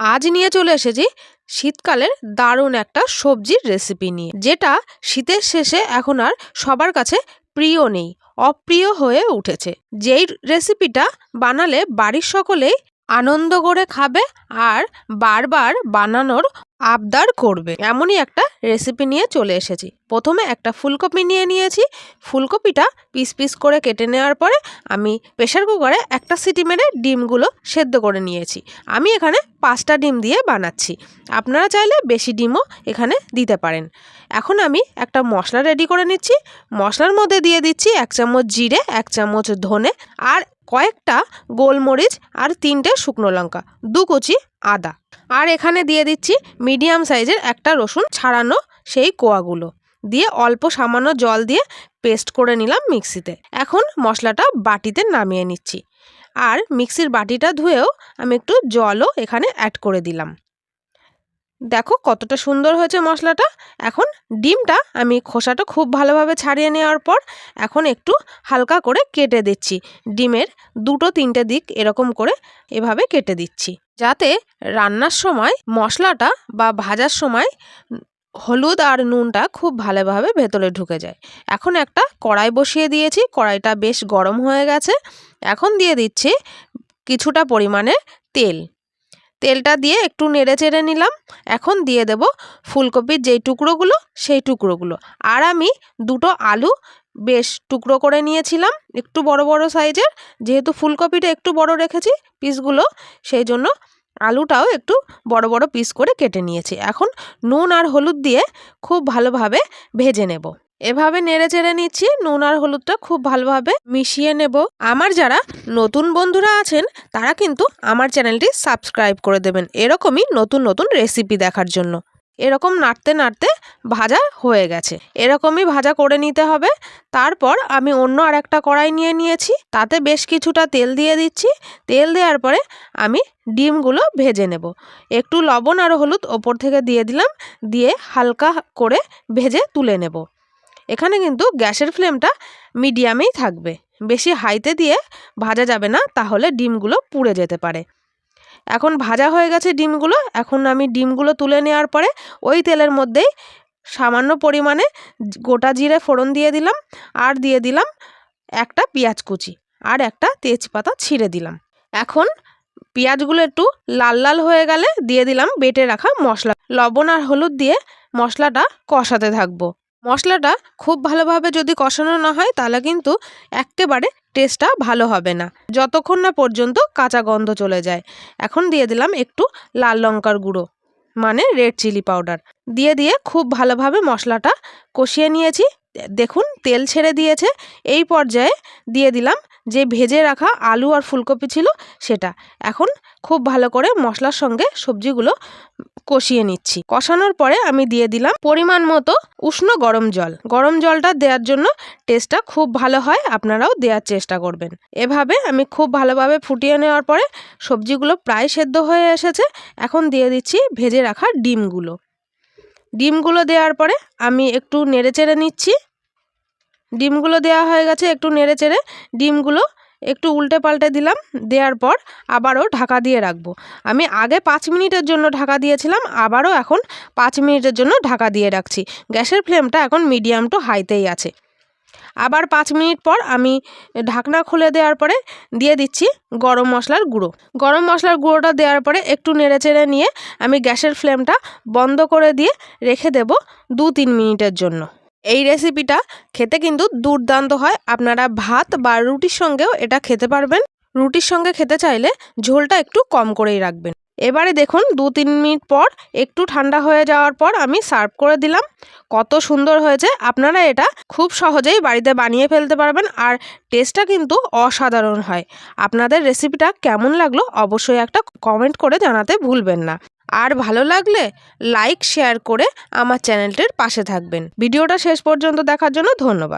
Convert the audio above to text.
আজ নিয়ে চলে এসেছি শীতকালের দারুণ একটা সবজির রেসিপি নিয়ে, যেটা শীতের শেষে এখন আর সবার কাছে প্রিয় নেই, অপ্রিয় হয়ে উঠেছে। যেই রেসিপিটা বানালে বাড়ির সকলেই আনন্দ করে খাবে আর বারবার বানানোর আবদার করবে। এমনই একটা রেসিপি নিয়ে চলে এসেছি। প্রথমে একটা ফুলকপি নিয়ে নিয়েছি। ফুলকপিটা পিস পিস করে কেটে নেওয়ার পরে আমি প্রেশার কুকারে একটা সিটি মেরে ডিমগুলো সেদ্ধ করে নিয়েছি। আমি এখানে পাঁচটা ডিম দিয়ে বানাচ্ছি। আপনারা চাইলে বেশি ডিমও এখানে দিতে পারেন। এখন আমি একটা মশলা রেডি করে নিচ্ছি। মশলার মধ্যে দিয়ে দিচ্ছি এক চামচ জিরে, এক চামচ ধনে আর কয়েকটা গোলমরিচ আর তিনটে শুকনো লঙ্কা, দু কুচি আদা। আর এখানে দিয়ে দিচ্ছি মিডিয়াম সাইজের একটা রসুন ছাড়ানো সেই কোয়াগুলো। দিয়ে অল্প সামান্য জল দিয়ে পেস্ট করে নিলাম মিক্সিতে। এখন মশলাটা বাটিতে নামিয়ে নিচ্ছি। আর মিক্সির বাটিটা ধুয়েও আমি একটু জলও এখানে অ্যাড করে দিলাম। দেখো কতটা সুন্দর হয়েছে মশলাটা। এখন ডিমটা আমি খোসাটা খুব ভালোভাবে ছাড়িয়ে নেওয়ার পর এখন একটু হালকা করে কেটে দিচ্ছি। ডিমের দুটো তিনটে দিক এরকম করে এভাবে কেটে দিচ্ছি। যাতে রান্নার সময় মশলাটা বা ভাজার সময় হলুদ আর নুনটা খুব ভালোভাবে ভেতরে ঢুকে যায়। এখন একটা কড়াই বসিয়ে দিয়েছি, কড়াইটা বেশ গরম হয়ে গেছে। এখন দিয়ে দিচ্ছি কিছুটা পরিমাণে তেল। তেলটা দিয়ে একটু নেড়ে চেড়ে নিলাম। এখন দিয়ে দেব ফুলকপির যেই টুকরোগুলো, সেই টুকরোগুলো। আর আমি দুটো আলু বেশ টুকরো করে নিয়েছিলাম, একটু বড় বড় সাইজের। যেহেতু ফুলকপিটা একটু বড় রেখেছি পিসগুলো, সেই জন্য আলুটাও একটু বড় বড় পিস করে কেটে নিয়েছি। এখন নুন আর হলুদ দিয়ে খুব ভালোভাবে ভেজে নেব। এভাবে নেড়ে চেড়ে নিচ্ছি, নুন আর হলুদটা খুব ভালোভাবে মিশিয়ে নেব। আমার যারা নতুন বন্ধুরা আছেন, তারা কিন্তু আমার চ্যানেলটি সাবস্ক্রাইব করে দেবেন। এরকমই নতুন নতুন রেসিপি দেখার জন্য। এরকম নাড়তে নাড়তে ভাজা হয়ে গেছে। এরকমই ভাজা করে নিতে হবে। তারপর আমি অন্য আর একটা কড়াই নিয়ে নিয়েছি। তাতে বেশ কিছুটা তেল দিয়ে দিচ্ছি। তেল দেওয়ার পরে আমি ডিমগুলো ভেজে নেব। একটু লবণ আর হলুদ ওপর থেকে দিয়ে দিলাম। দিয়ে হালকা করে ভেজে তুলে নেব। এখানে কিন্তু গ্যাসের ফ্লেমটা মিডিয়ামেই থাকবে। বেশি হাইতে দিয়ে ভাজা যাবে না, তাহলে ডিমগুলো পুড়ে যেতে পারে। এখন ভাজা হয়ে গেছে ডিমগুলো, এখন আমি ডিমগুলো তুলে নেওয়ার পরে ওই তেলের মধ্যেই সামান্য পরিমাণে গোটা জিরে ফোড়ন দিয়ে দিলাম, আর দিয়ে দিলাম একটা পেঁয়াজ কুচি, আর একটা তেজপাতা ছিঁড়ে দিলাম। এখন পেঁয়াজগুলো একটু লাল লাল হয়ে গেলে দিয়ে দিলাম বেটে রাখা মশলা। লবণ আর হলুদ দিয়ে মশলাটা কষাতে থাকব। মশলাটা খুব ভালোভাবে যদি কষানো না হয়, তাহলে কিন্তু একেবারে টেস্টটা ভালো হবে না। যতক্ষণ না পর্যন্ত কাঁচা গন্ধ চলে যায়। এখন দিয়ে দিলাম একটু লাল লঙ্কার গুঁড়ো মানে রেড চিলি পাউডার দিয়ে দিয়ে খুব ভালোভাবে মশলাটা কষিয়ে নিয়েছি। দেখুন, তেল ছেড়ে দিয়েছে। এই পর্যায়ে দিয়ে দিলাম যে ভেজে রাখা আলু আর ফুলকপি ছিল সেটা। এখন খুব ভালো করে মশলার সঙ্গে সবজিগুলো কষিয়ে নিচ্ছি। কষানোর পরে আমি দিয়ে দিলাম পরিমাণ মতো উষ্ণ গরম জল। গরম জলটা দেওয়ার জন্য টেস্টটা খুব ভালো হয়, আপনারাও দেওয়ার চেষ্টা করবেন। এভাবে আমি খুব ভালোভাবে ফুটিয়ে নেওয়ার পরে সবজিগুলো প্রায় সেদ্ধ হয়ে এসেছে। এখন দিয়ে দিচ্ছি ভেজে রাখা ডিমগুলো। ডিমগুলো দেওয়ার পরে আমি একটু নেড়ে চেড়ে নিচ্ছি। ডিমগুলো দেওয়া হয়ে গেছে একটু নেড়ে চেড়ে। ডিমগুলো একটু উল্টে পাল্টে দিলাম। দেওয়ার পর আবারও ঢাকা দিয়ে রাখব। আমি আগে পাঁচ মিনিটের জন্য ঢাকা দিয়েছিলাম, আবারও এখন পাঁচ মিনিটের জন্য ঢাকা দিয়ে রাখছি। গ্যাসের ফ্লেমটা এখন মিডিয়াম টু হাইতেই আছে। আবার পাঁচ মিনিট পর আমি ঢাকনা খুলে দেওয়ার পরে দিয়ে দিচ্ছি গরম মশলার গুঁড়ো। গরম মশলার গুঁড়োটা দেওয়ার পরে একটু নেড়ে চেড়ে নিয়ে আমি গ্যাসের ফ্লেমটা বন্ধ করে দিয়ে রেখে দেব দু তিন মিনিটের জন্য। এই রেসিপিটা খেতে কিন্তু দুর্দান্ত হয়। আপনারা ভাত বা রুটির সঙ্গেও এটা খেতে পারবেন। রুটির সঙ্গে খেতে চাইলে ঝোলটা একটু কম করেই রাখবেন। এবারে দেখুন, দু তিন মিনিট পর, একটু ঠান্ডা হয়ে যাওয়ার পর আমি সার্ভ করে দিলাম। কত সুন্দর হয়েছে। আপনারা এটা খুব সহজেই বাড়িতে বানিয়ে ফেলতে পারবেন আর টেস্টটা কিন্তু অসাধারণ হয়। আপনাদের রেসিপিটা কেমন লাগল অবশ্যই একটা কমেন্ট করে জানাতে ভুলবেন না। আর ভালো লাগলে লাইক, শেয়ার করে আমার চ্যানেলটির পাশে থাকবেন। ভিডিওটা শেষ পর্যন্ত দেখার জন্য ধন্যবাদ।